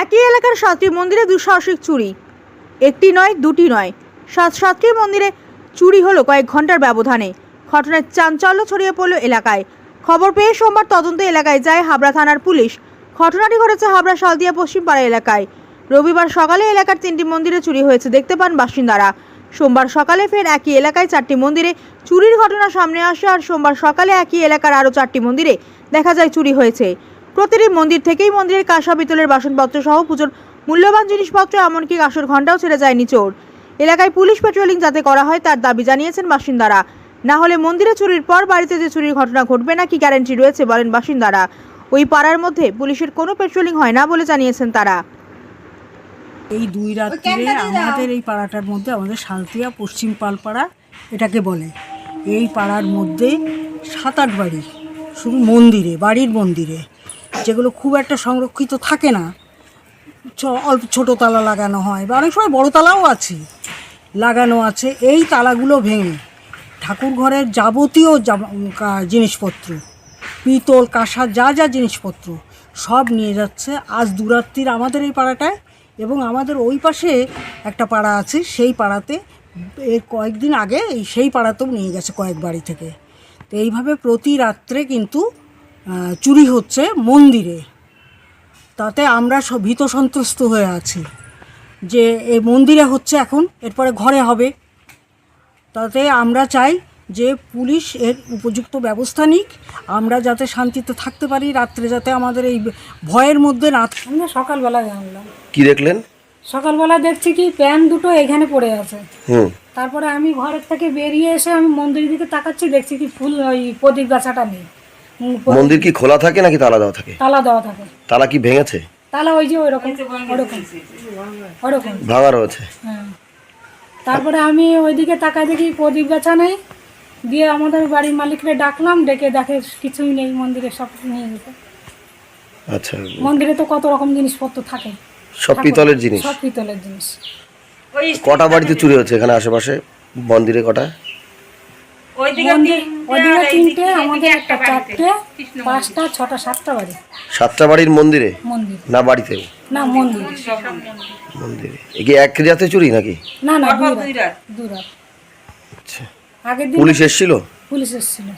একই এলাকার সাতটি মন্দিরে দুঃসাহসিক চুরি। একটি নয়, দুটি নয়। সাত সাতটি মন্দিরে চুরি হলো কয়েক ঘণ্টার ব্যবধানে। ঘটনায় চাঞ্চল্য ছড়িয়ে পড়ল এলাকায়। খবর পেয়ে সোমবার তদন্ত এলাকায় যায় হাবড়া থানার পুলিশ। ঘটনাটি ঘটেছে হাবড়া শালদিয়া পশ্চিমপাড়া এলাকায়। রবিবার সকালে এলাকার তিনটি মন্দিরে চুরি হয়েছে দেখতে পান বাসিন্দারা। সোমবার সকালে ফের একই এলাকায় চারটি মন্দিরে চুরির ঘটনা সামনে আসে আর সোমবার সকালে একই এলাকার আরও চারটি মন্দিরে দেখা যায় চুরি হয়েছে। প্রতিটি মন্দির থেকেই মন্দিরের কাঁসা পিতলের বাসনপত্র সহ পুজোর মূল্যবান জিনিসপত্র এমনকি কাঁসর ঘণ্টাও ছেড়ে যায়নি চোর। এলাকায় পুলিশ পেট্রোলিং যাতে করা হয় তার দাবি জানিয়েছেন বাসিন্দারা। না হলে মন্দিরে চুরির পর বাড়িতে যে চুরির ঘটনা ঘটবে না কি গ্যারান্টি রয়েছে বলেন বাসিন্দারা। ওই পাড়ার মধ্যে পুলিশের কোনো পেট্রোলিং হয় না বলে জানিয়েছেন তারা। এই দুই রাত্রিরে আমাদের এই পাড়াটার মধ্যে আমাদের শালতিয়া পশ্চিম পালপাড়া এটাকে বলে। এই পাড়ার মধ্যে সাত আট বাড়ি শুধু মন্দিরে বাড়ির মন্দিরে। যেগুলো খুব একটা সংরক্ষিত থাকে না। অল্প ছোটো তালা লাগানো হয় বা অনেক সময় বড় তালাও আছে, লাগানো আছে। এই তালাগুলো ভেঙে ঠাকুর ঘরের যাবতীয় জিনিসপত্র, পিতল কাঁসা যা যা জিনিসপত্র সব নিয়ে যাচ্ছে। আজ দুরাত্রির আমাদের এই পাড়াটায় এবং আমাদের ওই পাশে একটা পাড়া আছে, সেই পাড়াতে এর কয়েকদিন আগে এই সেই পাড়াতেও নিয়ে গেছে কয়েক বাড়ি থেকে। তো এইভাবে প্রতি রাত্রে কিন্তু চুরি হচ্ছে মন্দিরে। তাতে আমরা সব ভীত সন্ত্রস্ত হয়ে আছি যে এই মন্দিরে হচ্ছে এখন এরপরে ঘরে হবে। তাতে আমরা চাই যে পুলিশ এর উপযুক্ত ব্যবস্থা নিক। আমরা যাতে শান্তিতে থাকতে পারি রাত্রে যাতে আমাদের এই ভয়ের মধ্যে না। আমরা সকালবেলা জানলাম। কি দেখলেন? সকালবেলা দেখছি কি প্যান দুটো এখানে পড়ে আছে। তারপরে আমি ঘরের থেকে বেরিয়ে এসে আমি মন্দিরের দিকে তাকাচ্ছি দেখছি কি ফুল ওই প্রদীপ গাছাটা নেই। মন্দির কি খোলা থাকে নাকি তালা দেওয়া থাকে? তালা দেওয়া থাকে। তালা কি ভেঙেছে? তালা ওই যে ওইরকম ওরকম ওরকম। ভাঙা রয়েছে। হ্যাঁ। তারপরে আমি ওইদিকে তাকাই দেখি প্রদীপ গাছা নেই। দিয়ে আমাদের বাড়ির মালিকরে ডাকলাম ডেকে দেখে কিছুই নেই মন্দিরে সব নিয়ে গেছে। আচ্ছা। মন্দিরে তো কত রকম জিনিসপত্র থাকে। সব পিতলের জিনিস। সব পিতলের জিনিস। কটা বাড়িতে চুরি হচ্ছে এখানে আশেপাশে? মন্দিরে কটা? ওইদিকে তিনটে আমাদের একটা চারটে পাঁচটা ছটা সাতটা বাড়ি। সাতটা বাড়ির মন্দিরে? না বাড়িতে? না মন্দির। মন্দিরে। কি এক রাতে চুরি নাকি? না না দুই রাত। দুই রাত। আচ্ছা। আগের দিন পুলিশ এসেছিল? পুলিশ এসেছিল।